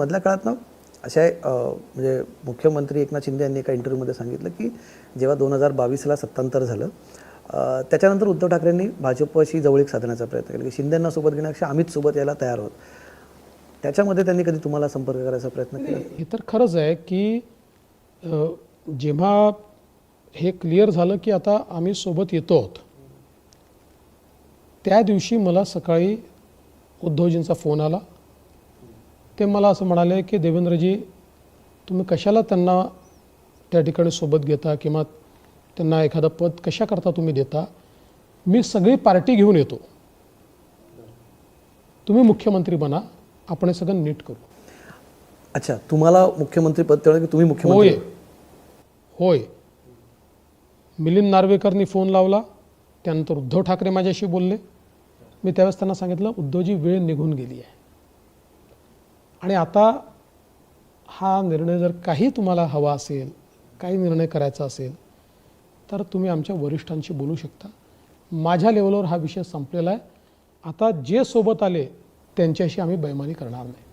मधल्या काळात ना अशा म्हणजे मुख्यमंत्री एकनाथ शिंदे यांनी एका इंटरव्ह्यूमध्ये सांगितलं की जेव्हा दोन हजार बावीसला सत्तांतर झालं त्याच्यानंतर उद्धव ठाकरेंनी भाजपशी जवळीक साधण्याचा प्रयत्न केला की शिंदेंना सोबत घेण्यापेक्षा आम्हीच सोबत यायला तयार आहोत. त्याच्यामध्ये त्यांनी कधी तुम्हाला संपर्क करायचा प्रयत्न केला? हे तर खरंच आहे की जेव्हा हे क्लिअर झालं की आता आम्ही सोबत येतो आहोत त्या दिवशी मला सकाळी उद्धवजींचा फोन आला. ते मला असं म्हणाले की देवेंद्रजी तुम्ही कशाला त्यांना त्या ठिकाणी सोबत घेता किंवा त्यांना एखादं पद कशा करता तुम्ही देता? मी सगळी पार्टी घेऊन येतो. तुम्ही मुख्यमंत्री बना. आपण हे सगळं नीट करू. अच्छा तुम्हाला मुख्यमंत्री पद की तुम्ही मुख्यमंत्री? होय. होय. मिलिंद नार्वेकरनी फोन लावला. त्यानंतर उद्धव ठाकरे माझ्याशी बोलले. मी त्यावेळेस त्यांना सांगितलं उद्धवजी वेळ निघून गेली आहे. आणि आता हा निर्णय जर काही तुम्हाला हवा असेल काही निर्णय करायचा असेल तर तुम्ही आमच्या वरिष्ठांशी बोलू शकता. माझ्या लेवलवर हा विषय संपलेला आहे. आता जे सोबत आले त्यांच्याशी आम्ही बैमानी करणार नाही.